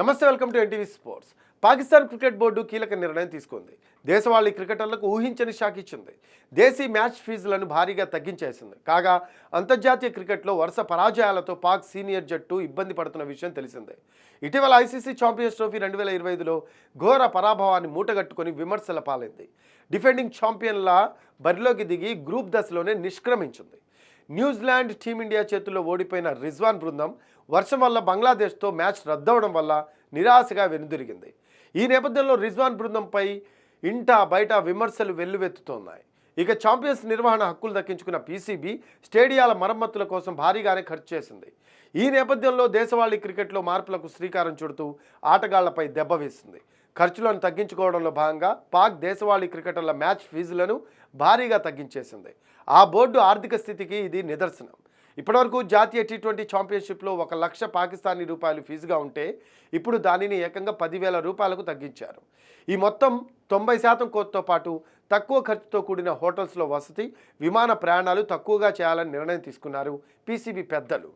నమస్తే welcome to NTV sports. Pakistan cricket board కీలక నిర్ణయం తీసుకుంది. దేశవాళీ క్రికెటర్లకు ఊహించని షాక్ ఇచ్చింది. దేశీ మ్యాచ్ ఫీజులను భారీగా తగ్గించేసింది. కాగా అంతర్జాతీయ క్రికెట్లో వరుస పరాజయాలతో పాక్ సీనియర్ జట్టు ఇబ్బంది పడుతున్న విషయం తెలిసిందే. ఇటీవల ఐసీసీ ఛాంపియన్స్ ట్రోఫీ రెండు వేల ఇరవై ఐదులో ఘోర పరాభవాన్ని మూటగట్టుకుని విమర్శల పాలైంది. డిఫెండింగ్ ఛాంపియన్ల బరిలోకి దిగి గ్రూప్ దశలోనే నిష్క్రమించింది. న్యూజిలాండ్ టీమిండియా చేతుల్లో ఓడిపోయిన రిజ్వాన్ బృందం వర్షం వల్ల బంగ్లాదేశ్తో మ్యాచ్ రద్దవడం వల్ల నిరాశగా వెనుదిరిగింది. ఈ నేపథ్యంలో రిజ్వాన్ బృందంపై ఇంట బయట విమర్శలు వెల్లువెత్తుతున్నాయి. ఇక ఛాంపియన్స్ నిర్వహణ హక్కులు దక్కించుకున్న పీసీబీ స్టేడియాల మరమ్మతుల కోసం భారీగానే ఖర్చు చేసింది. ఈ నేపథ్యంలో దేశవాళీ క్రికెట్లో మార్పులకు శ్రీకారం చుడుతూ ఆటగాళ్ళపై దెబ్బ వేసింది. ఖర్చులను తగ్గించుకోవడంలో భాగంగా పాక్ దేశవాళీ క్రికెటర్ల మ్యాచ్ ఫీజులను భారీగా తగ్గించేసింది. ఆ బోర్డు ఆర్థిక స్థితికి ఇది నిదర్శనం. ఇప్పటివరకు జాతీయ టీ ట్వంటీ ఛాంపియన్షిప్లో ఒక లక్ష పాకిస్తానీ రూపాయలు ఫీజుగా ఉంటే ఇప్పుడు దానిని ఏకంగా పదివేల రూపాయలకు తగ్గించారు. ఈ మొత్తం తొంభై శాతం కోతతో పాటు తక్కువ ఖర్చుతో కూడిన హోటల్స్లో వసతి విమాన ప్రయాణాలు తక్కువగా చేయాలని నిర్ణయం తీసుకున్నారు పీసీబీ పెద్దలు.